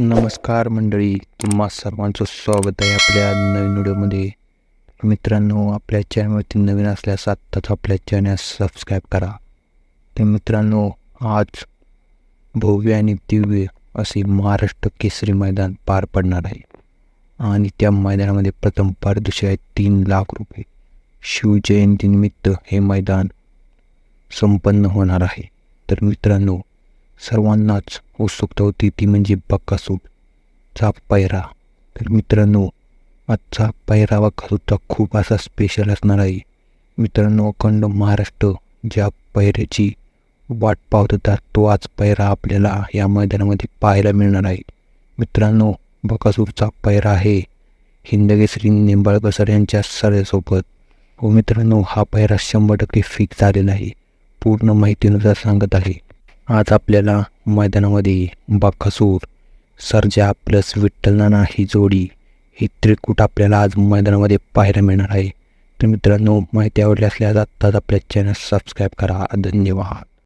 नमस्कार मंडळी तुम्हा सर्वांचं स्वागत आहे आपल्या नवीन व्हिडिओमध्ये. मित्रांनो आपल्या चॅनलवरती नवीन असल्यास आत्ताच आपल्या चॅनल सबस्क्राईब करा. तर मित्रांनो आज भव्य आणि दिव्य असे महाराष्ट्र केसरी मैदान पार पडणार आहे. आणि त्या मैदानामध्ये प्रथम पारितोषिक आहे तीन लाख रुपये. शिवजयंतीनिमित्त हे मैदान संपन्न होणार आहे. तर मित्रांनो सर्वांनाच उत्सुकता होती ती म्हणजे बक्कासूरचा पैरा. तर मित्रांनो आजचा पायरा बक्कासूरचा खूप असा स्पेशल असणार आहे. मित्रांनो अखंड महाराष्ट्र ज्या पैऱ्याची वाट पावत होता तो आज पैरा आपल्याला या मैदानामध्ये पाहायला मिळणार आहे. मित्रांनो बकासूरचा पैरा आहे. हिंदकेसरी निंबाळकर सर यांच्या सरसोबत व हो मित्रांनो हा पैरा शंभर टक्के फिक्स झालेला आहे. पूर्ण माहितीनुसार सांगत आहे. आज आपल्याला मैदानामध्ये बकासूर सर्जा प्लस विठ्ठल नाना ही जोडी ही त्रिकूट आपल्याला आज मैदानामध्ये पाहायला मिळणार आहे. तर मित्रांनो माहिती आवडली असल्यास आत्ताच आपल्या चॅनल सबस्क्राईब करा. धन्यवाद.